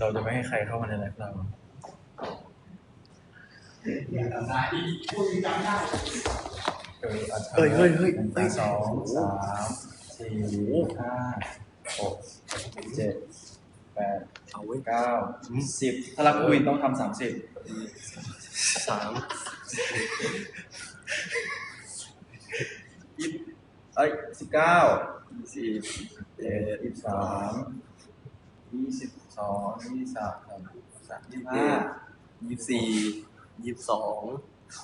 เราจะไม่ให้ใครเข้ามาในไลฟ์เราเอออาจจะเฮ้ยเฮ้ยเฮ้ยหนึ่งเฮ้ยสองสามสี่ห้าหกเจ็ดแปดเอาเว้ยเก้าสิบถ้ารักคุยต้องทำสามสิบสามเอ้ยสิบเก้าสี่เจ็ดยี่สิบสามยี่สิบส องยี่สิบสามสามยี่สิบห้ายี่สิบสี่ยี่สิบสอง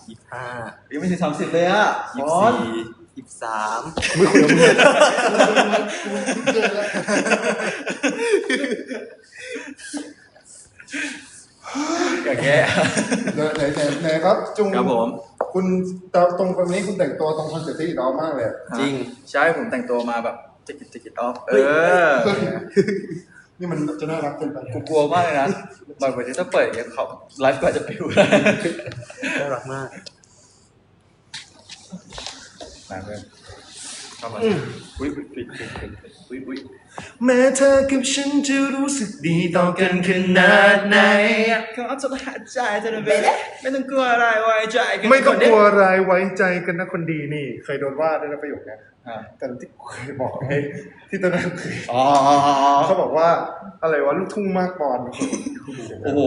ยี่สิบห้ายังไม่ถึงสามสิบเลยอะยี่บสิบอลสี่ยี่สิบสามไม่คุยกับมึงอย่าแก้ไหนไหนไหนไหนครับจุงครับผม คุณตตรงวันนี้คุณแต่งตัวตรงคอนเซ็ปต์ที่อีกอมากเลย จริง ใช่ผมแต่งตัวมาแบบจิกิจิกิออฟ เอเฮ้ยอ นี่มันจะน่ารักเกินไปกูกลัวมากเลยนะบางวันที่ถ้าเปิดอย่างเงี้ยเขาไลฟ์ก็อาจจะปิวได้น่ารักมากมาเพื่อนเข้ามาอุ้ยอุ้ยปิดปิดปิดปิดอุ้ยอุ้ยแม้เธอกับฉันจะรู้สึกดีต่อกันขนาดไหนขอทนหายใจเธอไปเลยไม่ต้องกลัวอะไรไว้ใจกันไม่ต้องก่นกลัวอะไรไว้ใจกันนะคนดีนี่ เคยโดนว่าด้วยนะประโยคเนี้ยอะ แต่ที่เคยบอกไงที่ตอนนั้นเคยอ๋ออ๋ออ๋ออ๋อเขาบอกว่าอะไรวะลูกทุ่งมากบอลโอ้โห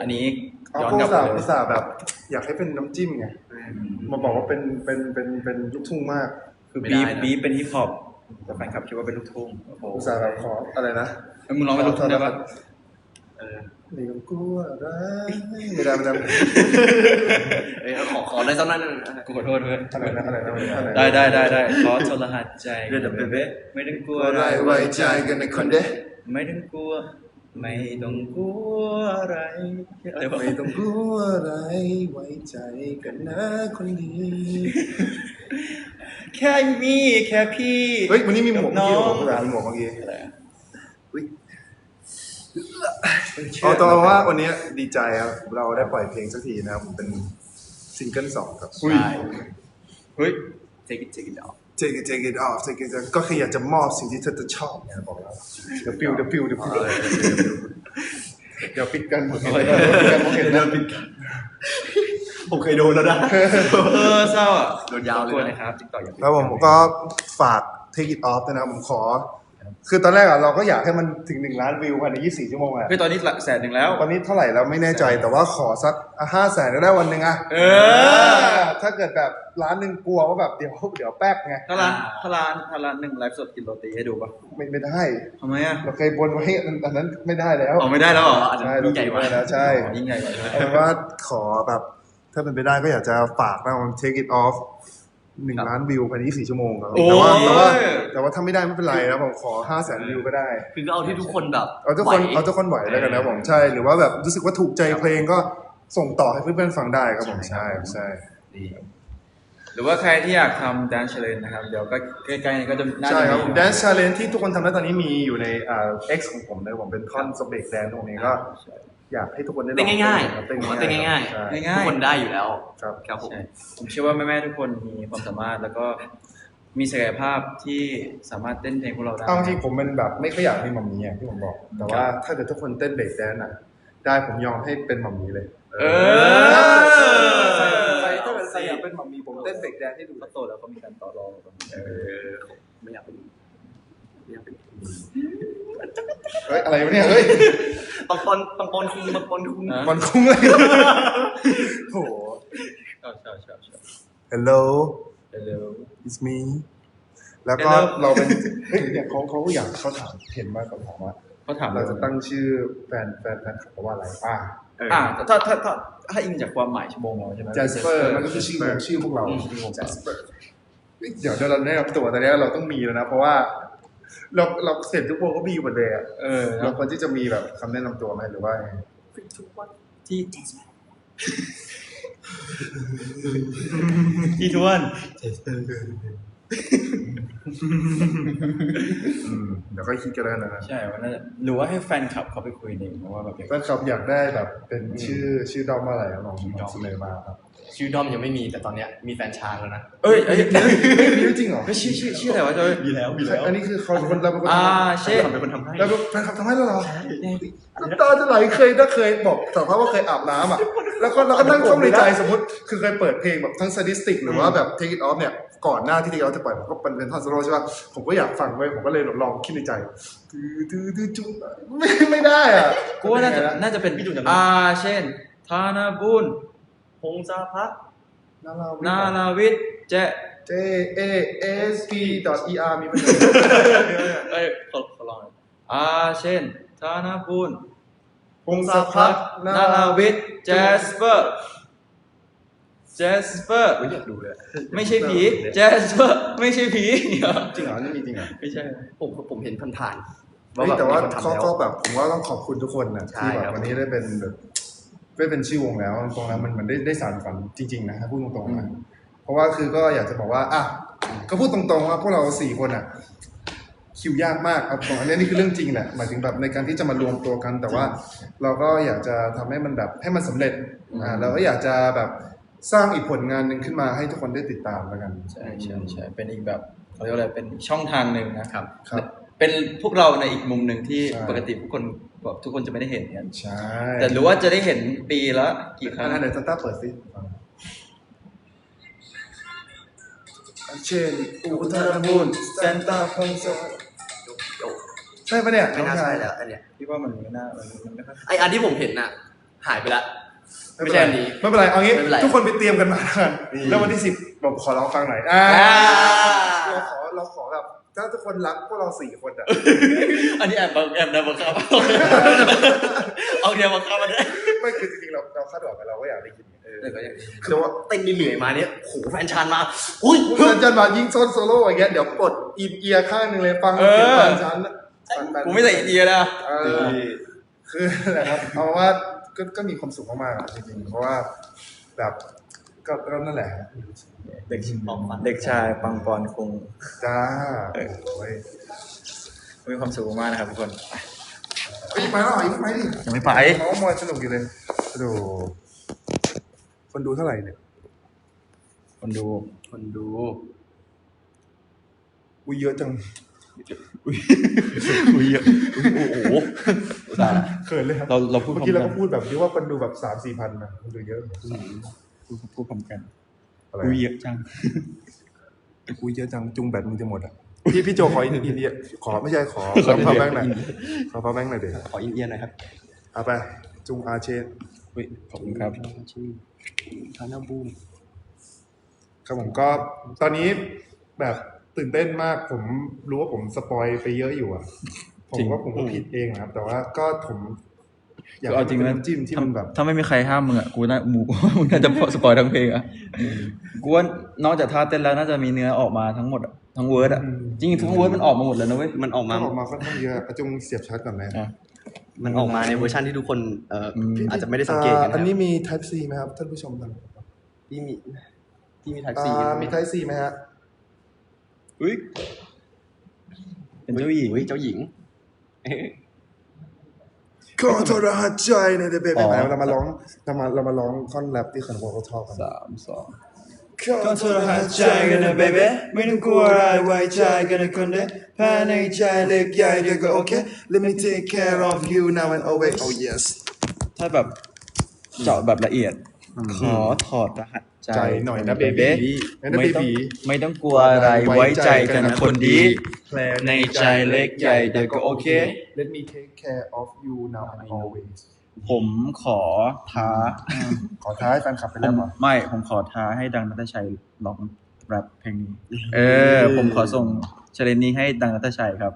อันนี้เอาย้อนก็กลัอุบตส่าไปห์เลอุยตส่าห์แบบ อยากให้เป็นน้ำจิ้มไงมาบอกว่าเป็นเป็นเป็นเป็นลูกทุ่งมาก คือไม่บีได้ฟนะบีฟเป็นฮิปฮอปแต่แฟนคลับคิดว่าเป็นลูกทุ่งโอ้โหอุตส่าห์แบบขออะไรนะแล้วมึงร้องเป็นลูกทุ่งได้ปะเออ ไม่ต้องกลัวอะไรไม่ได้ไม่ได้เอ้ยขอขอได้สักนั่นงกูขอโทษเพื่อนอะไรนะอะไรนะอะไรนะได้ได้ได้ได้ขอทรหัสใจเดี๋ยวเดี๋ยวเบเบ้ไม่ต้องกลัวอะไรไว้ใจกันในคนเด้ไม่ต้องกลัว ไม่ต้องกลัวอะไรอะไรวะไม่ต้องกลัวอะไรไว้ใจกันนะคนดีแค่มีแค่พี่เฮ้ยวันนี้มีหมวกน้เมื่ออกี้งเหรอมีหมวกเมื่อกี้อะไรอะอุ๊ยชื่ เอาตัวว่าวันนี้ดีใจครับเราได้ปล่อยเพลงสักทีนะครับผมเป็นซิงเกิลสองครับใช่เฮ้ย take it take it out Take it take it off take it off ก็คืออยากจะมอบสิ่งที่เธอจะชอบเนี่ยบอกแล้วเดี๋ยวปิวเดี๋ยวปิวเดี๋ยวปิวเดี๋ยวปิดกันหมดเลยเดี๋ยวปิดกันหมดเลยนะผมเคยโดนแล้วนะเออเศร้าอะโดนยาวเลยนะขอบคุณนะครับติ๊กต็อกอย่าแล้วผมก็ฝาก take it off ด้วยนะครับผมขอ คือตอนแรกอะเราก็อยากให้มันถึงหนึ่งล้านวิวภายใน24ชั่วโมงอะเฮ้ยตอนนี้หลักแสนหนึ่งแล้ว ตอนนี้เท่าไหร่เราไม่แน่ใจแต่ว่าขอสักห้าแสนก็ได้วันหนึ่งอะเออ ถ้าเกิดแบบล้านหนึ่งกลัวว่าแบบเดี๋ยวเดี๋ยวแป๊กไงถ้าร้านถ้าร้านถ้าร้านหนึ่งไลฟ์สดกินโรตีให้ดูปะไม่ไม่ได้ทำไมอะเราเคยบนไว้อันนั้นไม่ได้แล้วอ๋อไม่ได้แล้วเหรออันนั้นใช่ยิ่งใหญ่กว่าเราแล้วใช่อ๋อยิ่งใหญ่กว่าใช่ไหมเอาเป็นว่าขอแบบถ้าเป็นไปได้ก็อยากจะฝากนะผม take it off หนึ่งล้านวิวภายใน24ชั่วโมงครับโอ้แต่ว่าแต่ว่ายแต่ว่าถ้าไม่ได้ไม่เป็นไรนะผมขอ5แสนวิวก็ได้ คือก็เอาที่ทุกคนแบบเอาทุกคนไหวเอาทุกคนไหวแล้วกันนะผมใช่หรือว่าแบบรู้สึกว่าถูกใจเพลงก็ส่งต่อให้เพื่อนๆฟังได้ครับผมใช่ใช่ดีหรือว่าใครที่อยากทำ dance challenge นะครับ เดี๋ยวก็ใกล้ๆนี้ก็จะน่าใช่จะครับมี Dance Challenge ที่ทุกคนทำได้ตอนนี้มีอยู่ในอ่า X ของผมนะผมเป็นท่อนสเปกแดนตรงนี้ก็ อยากให้ทุกคนได้ลองเต้นง่ายครับๆเต้นผมว่าง่ายเต้นง่ายๆใช่ๆง่ายทุกคนได้อยู่แล้ว ครับครับผมใช่ผมเชื่อว่าแม่ๆทุกคนมีความสามารถแล้วก็มีศักยภาพที่สามารถเต้นเพลงพวกเราได้เอาจริงๆผมเป็นแบบไม่ค่อยอยากมีหมัมมี่อย่างที่ผมบอก แต่ว่าถ้าเกิดทุกคนเต้นเบรกแดนอะ ได้ผมยอมให้เป็นหมัมมี่เลย เออใครใครถ้าเกิดใครอยากเป็นหมัมมี่ผมเต้นเบรกแดนให้ดูเขาโตแล้วเขามีการต่อรองกันเออไม่อยากเป็นไม่อยากเป็น เฮ้ยอะไรวะเนี่ยเฮ้ยปังปอนปังปอนคุงปังปอนคุงนะมันคุ้งเลยโอ้โห ชอบชอบชอบชอบ Hello เร็ว it's me แล้วก็ Hello เราเป็นเฮ้ยเนี่ยเขาเขาอยากเขาถามเห็นว่าเขาถามว่าๆเขาถามเราจะตั้งชื่อแฟนแฟนแฟนคลับว่าอะไรอ่าอ่าถ้าถ้าถ้าถ้าอิงจากความหมายชั่วโมงเราใช่ไหม Jasper มันก็คือชื่อวงชื่อพวกเราอืม ชื่อวง Jasper เดี๋ยวเดี๋ยวเราแนะนำตัวตอนนี้เราต้องมีแล้วนะ เพราะว่า เราเราเสร็จทุกวงก็มีหมดเลยอะเออเราควรที่จะมีแบบคำแนะนำตัวไหมหรือว่าไงที่ ที่ทวน อืมเดี๋ยวค่อยคิดกันแล้วนะใช่ว่าน่าจะหรือว่าให้แฟนคลับเขาไปคุยเองเพราะว่าแบบอยาก แฟนคลับอยากได้แบบ เป็นชื่อชื่อดอมอะไรลองลองเสนอมาครับชื่อด้อมยังไม่มีแต่ตอนเนี้ยมีแฟนชานแล้วนะเอ้ยเอ้ยเอ้ยไม่มีจริงเหรอเฮ้ยชื่อชื่อชื่ออะไรวะจอยมีแล้วมีแล้วอันนี้คือเขาคนเราเป็นคนอ่าทำเช่นเป็นคนทำให้เราเป็นแฟนคลับทำให้เราเหรอน้ำตาจะไหลเคยถ้าเคยบอกสารภาพว่าเคยอาบน้ำอะแล้วก็เราก็นั่งท่องในใจสมมติคือเคยเปิดเพลงแบบทั้ง sadistic หรือว่าแบบ take it off เนี่ย ก่อนหน้าที่ take it off จะปล่อยผมก็เป็นเป็นท่อนโซโล่ใช่ป่ะผมก็อยากฟังไว้ยผมก็เลยลองคิดในใจตื้อตื้อตื้อจุ๊บไม่ไม่ได้อะกูว่าน่าจะน่าจะเป็นพี่ดูจำได้อ่าเช่นธานาบุญพงศาพัฒน์นารานานาวิทย์เจ J A S P dot E R มีไหมเอ้ยขอขอลองหน่อยอ่าเช่นธานาบุญพงศพัฒน์นานาวิทย์เจสเปอร์เจสเปอร์เฮ้ยอยากดูเลยไม่ใช่ผีเจสเปอร์ไม่ใช่ผีจริงเหรอนี่มีจริงเหรอไม่ใช่ผมผมเห็นผ่านๆเฮ้ยแต่ว่ามีคนทำเขาแล้วก็แบบผมว่าต้องขอบคุณทุกคนนะใช่ที่แบครับบวันนี้ได้เป็นแบบได้เป็นชื่อวงแล้วตรงนั้นมันมันได้ได้สารฝันจริง ๆ นะถ้าพูดตรงๆนะเพราะว่าคือก็อยากจะบอกว่าอะก็พูดตรงๆว่าพวกเราสี่คนอะคิวยากมากเอาตรงอันนี้นี่คือเรื่องจริงแหละหมายถึงแบบในการที่จะมารวมตัวกัน แต่ว่า เราก็อยากจะทำให้มันแบบให้มันสำเร็จอ่าเราก็อยากจะแบบ สร้างอีกผลงานหนึ่งขึ้นมาให้ทุกคนได้ติดตามแล้วกัน ใช่ใช่ใช่เป็นอีกแบบเขาเรียกว่าอะไรเป็นอีกช่องทางหนึ่งนะครับ ครับ เป็นพวกเราในอีกมุมหนึ่งที่ใช่ ปกติทุกคนแบบทุกคนจะไม่ได้เห็นกันใช่แต่รู้ว่าจะได้เห็นปีละกี่ครั้ง อันไหนซันต้าเปิดสิเช่นอุทารบุญซานต้าพงศใช่ปะเนี่ยไม่น่าองชใช่ยแล้วอันเนี้ยพี่ว่ามันไม่น่ามันมันไม่ค่อยไออันที่ผมเห็นน่ะ หายไปละ ไม่ไม่เป็นใช่ไรอันนี้ ไม่เป็นไรเอางี้ไม่เป็นไรทุกคนไปเตรียมกันมาแล้วกันนี่แล้ววันที่สิบผมขอร้องฟังหน่อยอ่าอ่าเราขอเราขอแบบถ้าทุกคนรักพวกเราสี่คนอะอันนี้แอบบังแอบนะบังคับเอาเดียวบังคับมาได้ไม่คือจริงๆเราเราคาดหวังกันเราก็อยากได้ยินเออแต่ก็ยังคือว่าเต้นเหนื่อยๆมาเนี่ยโหแฟนชานมาอุ้ยคุณจันจันมายิงโซนโซโล่อย่างเงี้ยเดี๋ยวกดอินเอียร์ข้างหนึ่งเลยฟังเสียงฟังฉันฟังแบบกูไม่ใส่เดียนะ เออคือแหละครับเอาว่า ก็ก็มีความสุขมากๆอะจริงๆเพราะว่าแบบก็ก็นั่นแหละเด็กเด็กชายปังปอนคงจ้าโอ้ยมีความสุขมากนะครับทุกคนเอ้ยไปแล้วเหรออีกไปดิยังไม่ไปน้องมอยสนุกอยู่เลยดู คนดูเท่าไหร่เนี่ย คนดู คนดูอุ้ยเยอะจัง อุ้ยเยอะโอ้โหตายละเขินเลยครับเราเราพูดเมื่อกี้เราก็พูดแบบที่ว่าคนดูแบบสามสี่พันนะคนดูเยอะพูดพูดพร้อมกันอุ้ยเยอะจังอุ้ยเยอะจังจุงแบตมึงจะหมดอะพี่พี่โจขออินอินเดีย ขอไม่ใช่ขอขอพาวแบงค์หน่อยขอพาวแบงค์หน่อยเดี๋ยวขออินเอียหน่อยครับเอาไปจุงอาเชนอุ้ยขอบคุณครับชื่อทานาบูมครับผมก็ตอนนี้แบบ ตื่นเต้นมากผมรู้ว่าผมสปอยไปเยอะอยู่อะ ผมจริงว่าผมก็ผิดเองนะครับ แต่ว่าก็ผมอยากเอาจริงเป็นนะน้ำจิ้มที่มันแบบถ้าไม่มีใครห้ามมึงอะกูน่าหมูมึงน่าจะสปอยทั้งเพลงอะกูว่านอกจากท่าเต้นแล้วน่าจะมีเนื้อออกมาทั้งหมดอะทั้งเวิร์ดอะจริงๆทั้งเวิร์ดมันออกมาหมดแล้วนะเว้ยมันออกมาออกมาค่อนข้างเยอะอะจุงเสียบชาร์จก่อนไหมอะมันออกมาในเวอร์ชันที่ทุกคนเอ่ออมอาจจะไม่ได้สังเกตกันอ่าอันนะนี้มี Type C ไหมครับท่านผู้ชมครับที่มีที่มีทักอ่ซี่ามี Type C ไหมฮะ อุ้ยเป็นเจ้าหญิงอุ้ยเจ้าหญิงขอทรหัสใจในเดบเบอ๋อเรามาร้องเรามาเรามาร้องท่อนแรปที่คนหัวเขาชอบกันสามสองขอก็ทรหัสใจกันนะเบเบ้ไม่ต้องกลัวอะไรไว้ใจกันนะคนเด้แพ้ในใจเล็กใหญ่เดียวก็โอเค Let me take care of you now and always oh yes ถ้าแบบเจาะแบบละเอียด ขอถอดรหัส ใจใจหน่อยนะเบเบ้ baby นะไม่ต้อง baby ไม่ต้องกลัวอะไรไว้ใจกันนะคนดีในใจเล็กใหญ่เดียวก็โอเค Let me take care of you now and always ผมขอท้า ขอท้ายแฟนคลับไปแล้วเหรอไม่ ผมขอท้าให้ดังนัทชัยร้องแรปเพลงนี้ เออ ผมขอส่งเชลเลนนี้ให้ดังนัทชัยครับ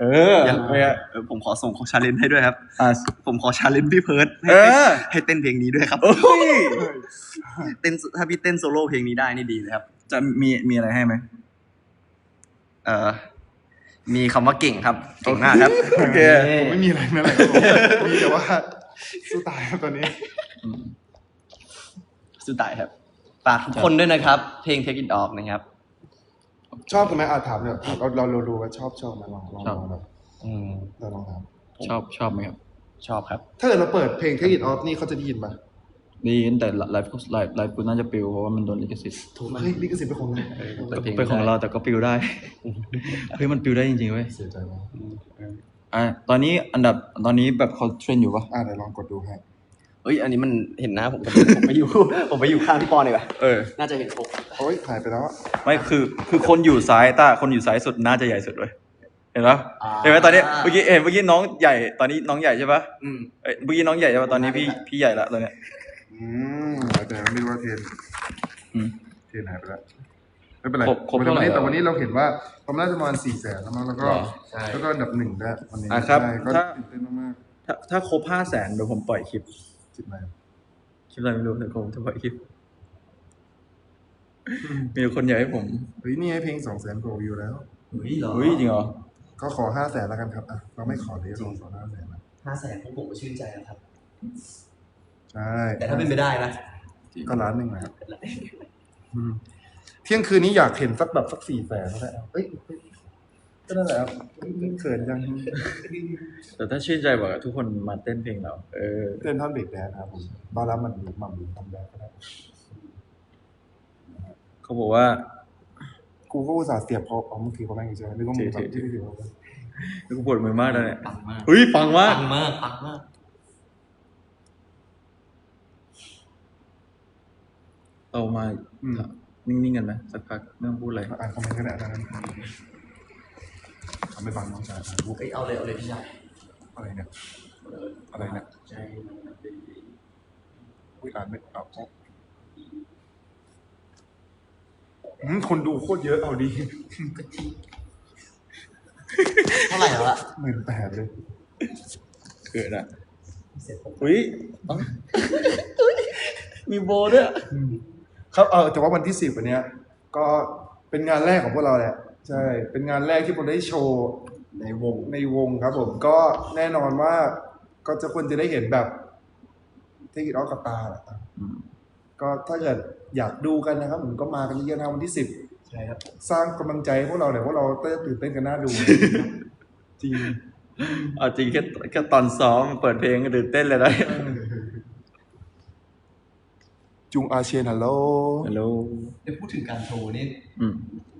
เออยังเออเออผมขอส่งของชาเลนจ์ให้ด้วยครับอะผมขอชาเลนจ์พี่เพิร์ดเออให้เต้นเพลงนี้ด้วยครับโอ้ยเต้นถ้าพี่เต้นโซโล่เพลงนี้ได้นี่ดีเลยครับ จะมีมีอะไรให้ไหมเอ่อมีคำว่าเก่งครับเก่งมากครับโอเคผมไม่มีอะไรนั่นแหละครับผมมีแต่ว่าสู้ตายครับตอนนี้สุดท้ายครับฝากทุกคนด้วยนะครับ เพลง Take It Off นะครับโอ ชอบกันไหมอาถามเนี่ยเราเราเราดูว่าชอบชอบไหมลองลองชอบ ลองแบบอืมเราลองถามชอบชอบไหมครับชอบครับ ถ้าเกิดเราเปิดเพลง Take It Off นี่เขาจะได้ยินปะไดีแต่ไลฟ์ไลฟ์ไลฟ์กูน่าจะปิวเพราะว่ามันโดนลิขสิทธิ์ถูกเฮ้ยลิขสิทธิ์เป็นของเราแต่เพลงเป็นของเราแต่ก็ปิวได้ เฮ้ยมันปิวได้จริงๆเว้ยเสียใจมากอะตอนนี้อันดับตอนนี้แบบเขาเทรนอยู่ปะอ่าเดี๋ยวลองกดดูให้ เอ้ยอันนี้มันเห็นหน้าผมพอดีผมไปอยู่ ผมไปอยู่ข้างพี่ปอนเลยว่ะเออ น่าจะเห็นผมโอ้ยหายไปแล้วอะไม่คือคือคนอยู่ซ้ายตาคนอยู่ซ้ายสุดน่าจะใหญ่สุดเลยเห็นปะอ่าเห็นไหมตอนนี้เมื่อกี้เห็นเมื่อกี้น้องใหญ่ตอนนี้น้องใหญ่ใช่ปะอืมเอ้ยเมื่อกี้น้องใหญ่ใช่ปะตอนนี้พี่พี่ใหญ่ละตอนเนี้ย อืมแต่ไม่รู้ว่าเทรนอืม เทรนหายไปแล้วไม่เป็นไรครบครบวันเท่าไหร่นี้แต่แล้ววันนี้เราเห็นว่าประมาณประมาณสี่แสนแล้วมั้งแล้วก็ หรอใช่ แล้วก็อันดับหนึ่งได้วันนี้อะครับใช่ก็ถ้า ตื่นเต้นมากถ้าถ้าครบห้าแสนเดี๋ยวผมปล่อยคลิป ๆจิตไหนคลิปอะไรไม่รู้แต่ผมจะปล่อยคลิปมีคนอยากให้ผมเฮ้ยนี่ให้เพลงสองแสนกว่าวิวแล้วเฮ้ยเหรออุ้ยจริงเหรอก็ขอห้าแสนแล้วกันครับอะเราไม่ขอเลยเราขอห้าแสนนะห้าแสนพวกผมก็ชื่นใจแล้วครับใช่แต่ถ้าเป็นไปได้นะก็ล้านหนึ่งนะครับอืมเที่ยงคืนนี้อยากเห็นสักแบบสักสี่แสนแล้วแหละเอ้ยเฮ้ย ก็นั่นแหละครับเขินจังแต่ถ้าชื่นใจบอกทุกคนมาเต้นเพลงเรา เออ เต้นท่อนเบรกแดนซ์นะครับผมบ้านรับมันหมั่มหรือทำแดนซ์ก็ได้เขาบอกว่า กูก็อุตส่าห์เสียบพอเอามือถือเขาแม่งอยู่ใช่ไหมนึกว่ามึงแบบที่ไม่ถือเขากูปวดมือมากเลยเนี่ยปังมากเฮ้ยปังมากปังมากปังมากเรามานิ่งๆกันไหมสักพักไม่ต้องพูดอะไรอ่านคอมเมนต์ก็ได้อันนั้น ทำไม่ฟังน้องชายอ่านรูปเอ้ยเอาเลยเอาเลยพี่ชายอะไรเนี่ย อะไรเนี่ยใช่อุ้ยอ่านไม่เอาเอาอืมคนดูโคตรเยอะเอาดีเท่าไหร่แล้วอะหมื่นแปดเลย เกิดอะเสร็จผมอุ้ยเอ้ามีโบด้วย ครับเออแต่ว่าวันที่สิบวันเนี้ย ก็เป็นงานแรกของพวกเราแหละ ใช่ เป็นงานแรกที่ผมได้โชว์ในวงในวงครับ ผมก็แน่นอนว่าก็จะควรจะได้เห็นแบบเทกิออกับตาแหละก็ถ้าเกิดอยากดูกันนะครับ ผมก็มากันเยอะๆนะวันที่สิบใช่ครับ สร้างกำลังใจให้พวกเราหน่อยพวกเราเต้นตื่นเต้นกันน่าดู จริงเอาจริงแค่แค่ตอนซ้อมเปิดเพลงก็ตื่นเต้นเลยนะจุงอาเชียนฮัลโหลฮัลโหล ได้พูดถึงการโชว์นี่อืม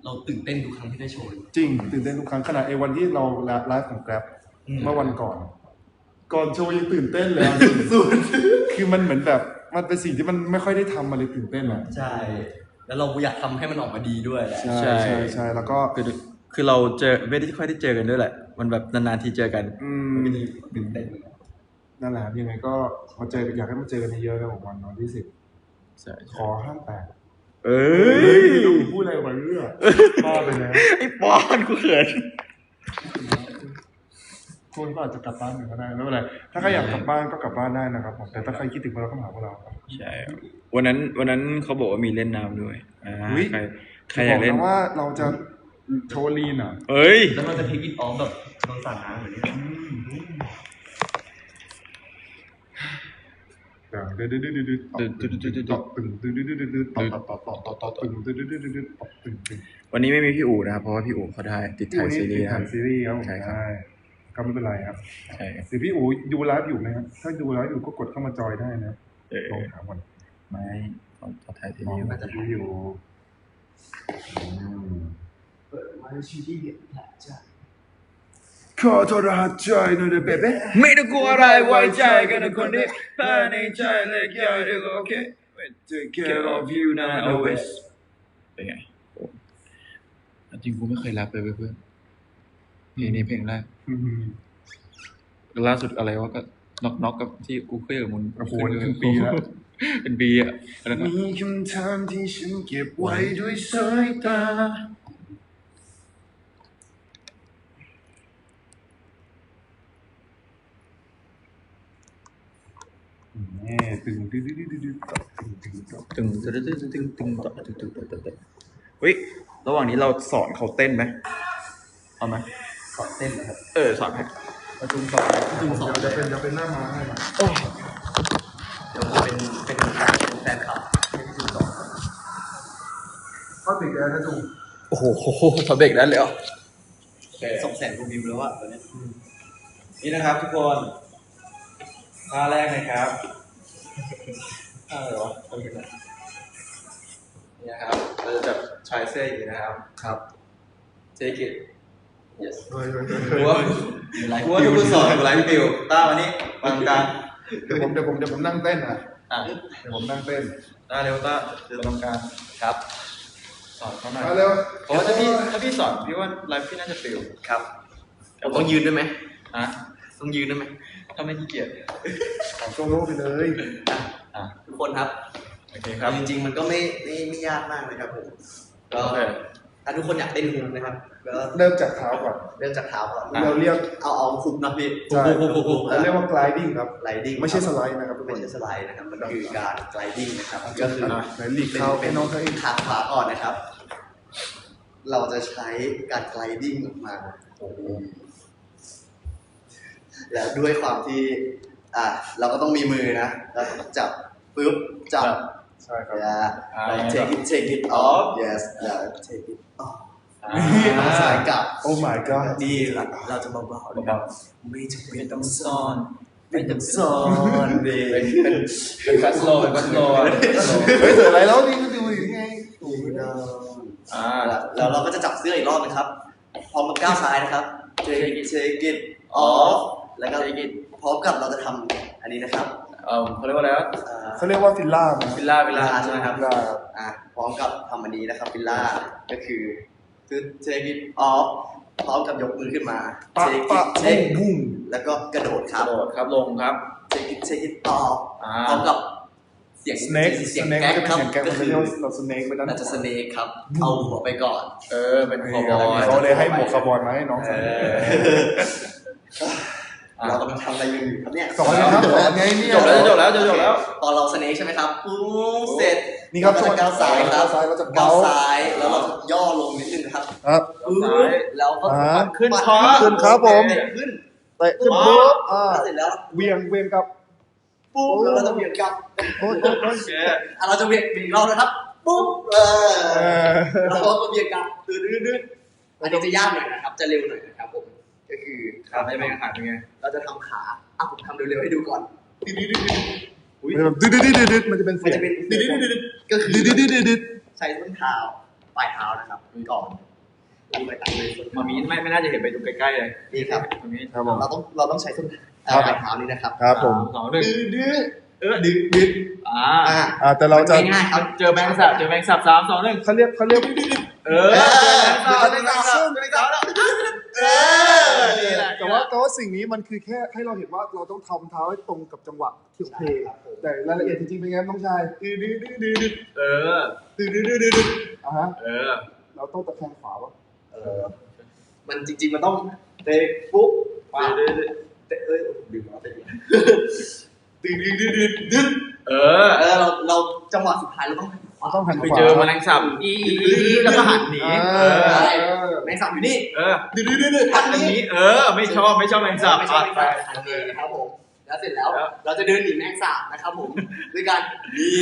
เราตื่นเต้นทุกครั้งที่ได้โชว์เลย จริง ตื่นเต้นทุกครั้งขนาดไอ้วันที่เราไลฟ์ของ Grab อืม เมื่อวันก่อน ก่อนโชว์ยังตื่นเต้นเลยอะสุดๆคือมันเหมือนแบบมันเป็นสิ่งที่มันไม่ค่อยได้ทำมาเลยตื่นเต้นอะใช่ แล้วเราอยากทำให้มันออกมาดีด้วยแหละ ใช่ใช่ ใช่แล้วก็คือคือเราเจอไม่ได้ค่อยได้เจอกันด้วยแหละ มันแบบนานๆทีเจอกัน อืมมันก็ดีตื่นเต้นเหมือนกันนั่นแหละยังไงก็มาเจออยากให้มาเจอกันเยอะๆนะผมวันวันที่สิบใช่ขอห้ามแตก เอ้เฮ้ยยดูพูดอะไรมาเรื่อยบ้าไปแล้วไอ้ปอนกูเขินคนก็อาจจะกลับบ้านกันก็ได้ไม่เป็นไรถ้าใครอยากกลับบ้านก็กลับบ้านได้นะครับผมแต่ถ้าใครคิดถึงพวกเราก็มาหาพวกเราครับ ใช่ครับวันนั้นวันนั้นเขาบอกว่ามีเล่นน้ำด้วยอ่าอุ๊ย ใครใครอยากเล่นบนะว่าเราจะโชว์ลีนอะ เอ้ย แล้วมันจะพลิกอินออฟแบบโดนสาดน้ำเหมือนนี้ ดึดดึดดึดดึดดึดดึดดึดตบตึงดึดดึดดึดดึดตบตบตบตบตบตึงดึดดึดดึดดึดตบตึงตึงวันนี้ไม่มีพี่อู๋นะครับเพราะว่าพี่อู๋เขาได้ติดถ่ายซีรีส์ครับซีรีส์ครับใช่ครับก็ไม่เป็นไรครับสิพี่อู๋ดูไลฟ์อยู่ไหมครับถ้าดูไลฟ์อยู่ก็กดเข้ามาจอยได้นะลองถามก่อนไม่เขาถ่ายซีรีส์มันจะดูอยู่เปิดมาชีที่เดียดแผลจ้ะ ขอโทษรหัสใจหน่อยเด้อเบเบ้ไม่ต้องกลัวอะไรไว้ใจกันนะคนที่ภายในใจเล็กใหญ่เด็กโอเค Take care care of of you you now now always always เป็นไงโอ้จริงกูไม่เคยรับเลยเว้ยเพื่อนเพลงนี้เพลงแรกอืมล่าสุดอะไรวะก็น็อกน็อกกับที่กูเคยกับมึงโอ้โหเป็นปีแล้วเป็นปีอะแล้วก็มีคำถามที่ฉันเก็บไว้ด้วยสายตา แม่ตึงตึงตึงตึงตึงตึงตึงตึงตึงตึงตึงตึงตึงตึงตึงตึงตึงเฮ้ยระหว่างนี้เราสอนเขาเต้นไหมเอาไหมสอนเต้นครับ เออสอนให้ประจุมสอนประจุมสอนจะเป็นจะเป็นหน้าม้าให้มาเดี๋ยวจะเป็นเป็นเป็นแฟนคลับให้ประจุมสอนเข้าติดแอร์นะจุงโอ้โหพอเบรกได้เลยอโอเคส่งแสงกูวิวแล้วอะตอนนี้นี่นะครับทุกคนท่าแรกนะครับ อะไรวะจำผิดแล้วนี่นะครับเราจะจับชายเสื้ออย่างนี้นะครับ ครับ take it yes เฮ้ยเฮ้ยกูว่ากูว่าที่กูสอนกูไลฟ์ฟิวต้าวันนี้มาทำการเดี๋ยวผมเดี๋ยวผมเดี๋ยวผมนั่งเต้นอะอะเดี๋ยวผมนั่งเต้นต้าเร็วต้าเดี๋ยวทำการครับสอนเขาหน่อยมาเร็วเพราะว่าถ้าพี่ถ้าพี่สอนพี่ว่าไลฟ์พี่น่าจะฟิวครับผมต้องยืนด้วยไหมอะต้องยืนด้วยไหม ถ้าไม่ขี้เกียจขอโซโล่ไปเลยอะทุกคนครับโอเคครับ จริง ๆ มันก็ไม่ไม่ไม่ยากมากนะครับผมก็โอเคถ้าทุกคนอยากเต้นฮุกนะครับก็เริ่มจากเท้าก่อน เริ่มจากเท้าก่อนอะเราเรียกเอาเอาฮุกนะพี่ใช่ฮุกฮุกฮุกฮุกเราเรียกว่า gliding ครับไลดิ้งไม่ใช่สไลด์นะครับทุกคไม่นใช่สไลด์นะครับมันคือการไกลดิ้งนะครับก็คืออะไหนหลีกเท้าให้น้องเขาเองขาขวาก่อนนะครับ เราจะใช้การไกลดิ้งออกมาโอ้โห แล้วด้วยความที่ อะเราก็ต้องมีมือนะเราต้องจับปึ๊บจับ ใช่ครับอย่าอ่า like take it take it off yes อย่า take it off อ่าสายกลับโอ้ my god ดีเราเราจะเบาๆนะครับไม่จำเป็นต้องซ่อนไม่ต้องซ่อนเบเป็นเป็นเป็นฟัสโลเป็นฟัสโลเฮ้ยเสืออะไรแล้วนี่ก็ดูยังไงอ่าแล้วเราก็จะจับเสื้ออีกรอบนะครับ พร้อมกับก้าวซ้ายนะครับ take it take it off แล้วก็ take it พร้อมกับเราจะทำอันนี้นะครับเออเขาเรียกว่าอะไรวะอ่าเขาเรียกว่าฟิลล่าไหมวิลล่าวิลล่าใช่ไหมครับฟิลล่าครับอะพร้อมกับทำอันนี้นะครับฟิลล่าก็คือ take it off พร้อมกับยกมือขึ้นมาปะ take ปะ it take บุ้งแล้วก็กระโดดคกรัระบโดดครับลงครับ take it take it off อ่าพร้อมกับเสียงสเน็กเสียงสเน็กแก๊กจะเป็นครับเสียงแก๊กก็มันคืจะอเรียกว่าเราสเน็กไปด้านเราจะสเน็กครับเอาหัวไปก่อน เออเป็นคอบอยเขาเลยให้หมวกคาร์บอนมาให้น้องเอใส่อ เรากำลังทำอะไรอยู่ครับเนี่ยสอนนะครับสอนไงเนี่ยจบแล้วจบแล้วจบแล้วตอนเราสเน็กใช่ไหมครับปุ๊บเสร็จนี่ครับเราจะก้าวซ้ายครับก้าวซ้ายเราจะก้าเบาวซ้ายแล้วเราจะย่อลงนิดนึงครับครับปุ๊บแล้วก็อ่าขึ้นปัดคอขึ้นครับผมเตะขึ้นเตะขึ้นปุ๊บอ่าแล้วเสร็จแล้วเวียงเวียงกับปุ๊บแล้วเราจะเวียงกลับโอ้ยโอ้ยโอ้ยโอเคอะเราจะเวียงอีกรอบนะครับปุ๊บเอเอออแล้วเราก็เวียงกลับตื่นดื้อๆอันนี้จะยากหน่อยนะครับ จะเร็วหน่อยนะครับผมก็คือขาจะเป็นขาเป็นไงเรา จะทำขาอะผมทำเร็วๆให้ดูก่อนดื้อๆมันจะแบบดืดดืดดืดดืดมันจะเป็นๆมันเสียจะงเป็นดื้อๆๆก็คือดืดดืดดืดดืดใช้ส้นเท้าปลายเท้านะครับก่อนดูไปตัดเลยมามีไม่ไม่น่าจะเห็นไปดูใกล้ๆเลยนี่ครับมามีครับผม เราต้องเราต้องใช้ส้นครับ ปลายเท้านี้นะครับครับผมสองหนึ่งดื้อดื้อเออดึงดึงอ่าอ่าอ่าแต่เราจะ ง่ายๆครับเจอแบงค์สับเจอแบงค์สับสามสองหนึ่งเขาเรียกเขาเรียก เออเออเจอแบงค์สับเจอแบงค์สับเอ อนี่แหละแต่ว่าแต่ว่าสิ่งนี้มันคือแค่ให้เราเห็นว่าเราต้องทำเท้าให้ตรงกับจังหวะที่เพลงแต่รายละเอียดจริงๆเป็นไงน้องชายดืดดืดดืดดืดเออดืดดืดดืดดืดอะฮะเออ เราต้องตะแคงขวาวะเออ มันจริง ๆ มันต้องเตะปุ๊บปาเตะเตะเอ้ยดึงมาเตะดื้อดื้อดื้อดื้อดื้อเออ เออเราเราจังหวะสุดท้ายเราต้อง เราต้องหันไปขวาเจอแมลงสับอีแล้วก็หันหนีอ่าเออเออแมงสาบอยู่นี่เออดื้อดื้อดื้อดื้อหัทันนอันนี้นี้ เออ ไม่ชอบไม่ชอบแมลงสับไม่ใช่ไปแมงสาบทันนี้นะครับผมแล้วเสร็จแล้วเราจะเดินหนีแมงสาบนะครับผมด้วยการนี่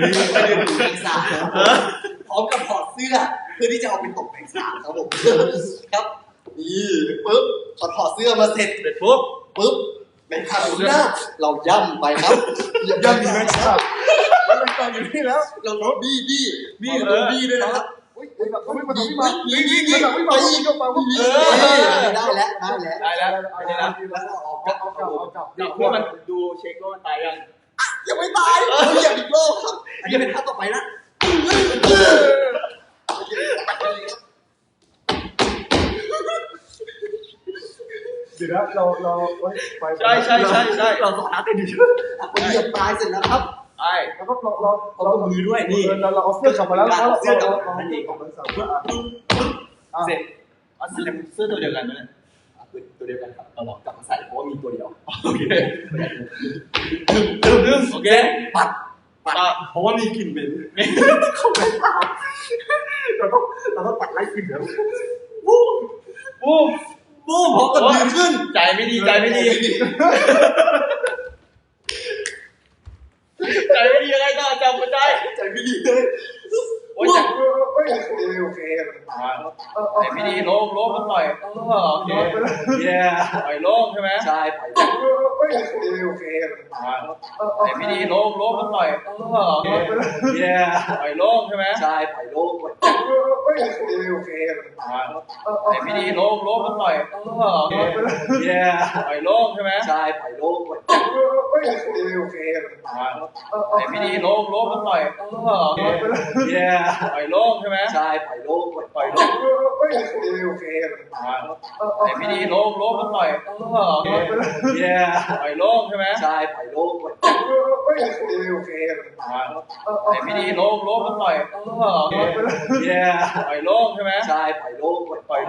นี่ไปเดินหนีแมงสาบครับผมพร้อมกับถอดเสื้อเพื่อที่จะเอาไปตกแมงสาบครับผมครับนี่ปุ๊บพอถอดเสื้อมาเสร็จเสร็จปุ๊บปุ๊บแมงสาบอยู่หน้าเราย่ำไปครับยังมีแม็กซ์ครับแล้ว มันต่ออยู่นี่แล้วเราเราบี้บี้บี้บี้เออบี้ด้วยนะครับอุ้ยมันแบบเขาไม่มาบี้ทำไม่มาบี้บี้บี้มันแบบไม่มาอีกก็มาว่าเออได้แล้วได้แล้วได้แล้วไม่ได้แล้วแล้วเราออกเอาเอากลับเอากลับนี่เพื่อมันดูเช็คว่ามันตายยังยังไม่ตายเราอยากอีกโลกครับอันนี้เป็นท่าต่อไปนะเดี๋ยวนะเราเราเฮ้ยไปใช่ใช่ใช่ใช่เราสอนท่าเต้นดีอะคนเหยียบตายเสร็จแล้วครับ ไอ้แล้วก็เราเราเอามือด้วยนี่เราเราเอาเสื้อกลับมาแล้วเราเราเสื้อกลับเรามาเราอันนี้ของมันสาวเพื่ออะเสร็จเอาเสื้อเสื้อตัวเดียวกันไหมเนี่ยตัวเดียวกันครับเรากลับมาใส่เพราะว่ามีตัวเดียวโอเคดึงดึงโอเคปัดปัดอะเพราะว่ามีกลิ่นเหม็นเราต้องเราต้องปัดไล่กลิ่นเดี๋ยวบูมบูมบูมพร้อมกับยืนขึ้นใจไม่ดีใจไม่ดี ใจไม่ดียังไงต่อจำไม่ได้ใจไม่ดีเลยโอ้ยใจเฮ้ยโอเคไอ้พี่ดีโล่งโล่งมันปล่อยเออโอเคเย้ปล่อยโล่งใช่ไหมใช่ปล่อยโล่งโอเคไอ้พี่ดีโล่งโล่งมันปล่อยเออโอเคเย้ปล่อยโล่งใช่ไหมใช่ปล่อยโล่งปล่อยโอ เคไอ้พี่ดีโล่งโล่งมันปล่อยเออโอเคเย้ปล่อยโล่งใช่ไหมใช่ปล่อยโล่งปล่อยโอเคไอ้พี่ดีโล่งโล่งมันปล่อยเออโอเคเย้ปล่อยโล่งใช่ไหมใช่ปล่อยโล่งปล่อยปล่อยโล่งโอเคไอ้พี่ดีโล่งโล่งมันปล่อยเออโอเคเย้ปล่อยโล่งใช่ไหมใช่ปล่อยโล่งปล่อยโอเคไอ้พี่ดีโล่งโล่งมันปล่อยเออโอเคเย้ปล่อยโล่งใช่ไหม ใช่ปล่อยโล่งปล่อย